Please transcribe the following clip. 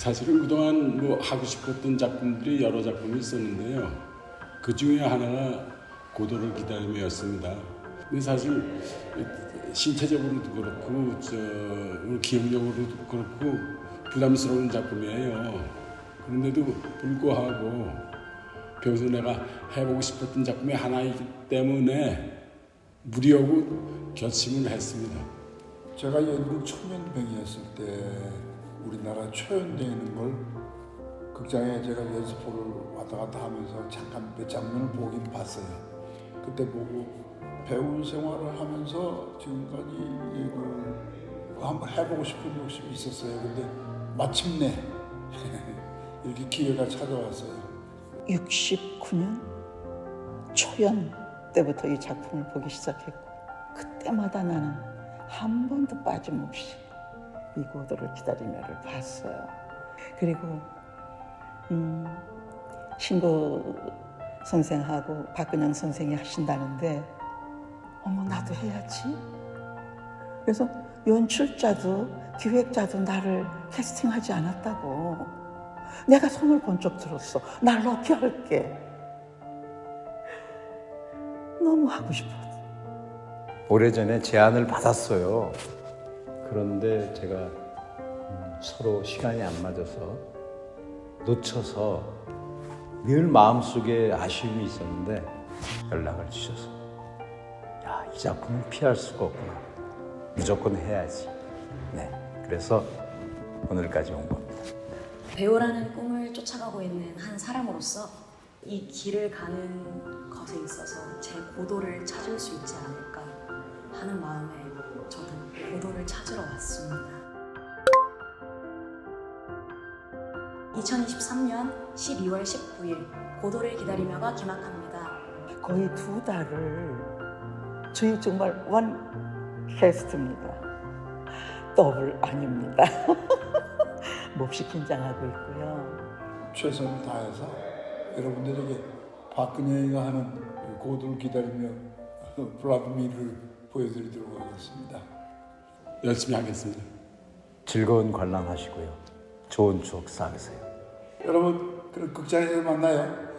사실은 그동안 뭐 하고 싶었던 작품들이 여러 작품이 있었는데요. 그 중에 하나가 고도를 기다림이었습니다. 근데 사실 신체적으로도 그렇고 저 기억력으로도 그렇고 부담스러운 작품이에요. 그런데도 불구하고 배우서 내가 해보고 싶었던 작품이 하나이기 때문에 무리하고 결심을 했습니다. 제가 연극 초년병이었을 때 우리나라 초연되는 걸 극장에 제가 연습부를 왔다 갔다 하면서 잠깐 몇 장면을 보긴 봤어요. 그때 보고 배우 생활을 하면서 지금까지 이걸 한번 해보고 싶은 욕심이 있었어요. 근데 마침내 이렇게 기회가 찾아왔어요. 69년 초연 때부터 이 작품을 보기 시작했고 그때마다 나는 한 번도 빠짐없이 이 고도를 기다리며를 봤어요. 그리고 음, 신고 선생하고 박근영 선생이 하신다는데 어머 나도 해야지. 그래서 연출자도 기획자도 나를 캐스팅하지 않았다고. 내가 손을 번쩍 들었어. 날 넣게 할게. 너무 하고 싶어. 오래전에 제안을 받았어요. 그런데 제가 음, 서로 시간이 안 맞아서 놓쳐서 늘 마음속에 아쉬움이 있었는데 연락을 주셔서 야, 이 작품은 피할 수가 없구나. 무조건 해야지. 네. 그래서 오늘까지 온 겁니다. 배우라는 꿈을 쫓아가고 있는 한 사람으로서 이 길을 가는 것에 있어서 제 고도를 찾을 수 있지 않을까 하는 마음에 저도 고도를 찾으러 왔습니다. 2023년 12월 19일 고도를 기다리며가 기막합니다. 거의 두 달을 저희 정말 원 캐스트입니다. 더블 아닙니다. 몹시 긴장하고 있고요. 최선을 다해서 여러분들에게 박근혜가 하는 그 고도를 기다리며 블라드미를 보여드리도록 하겠습니다. 열심히 하겠습니다. 즐거운 관람하시고요. 좋은 추억 쌓으세요. 여러분, 그럼 극장에서 만나요.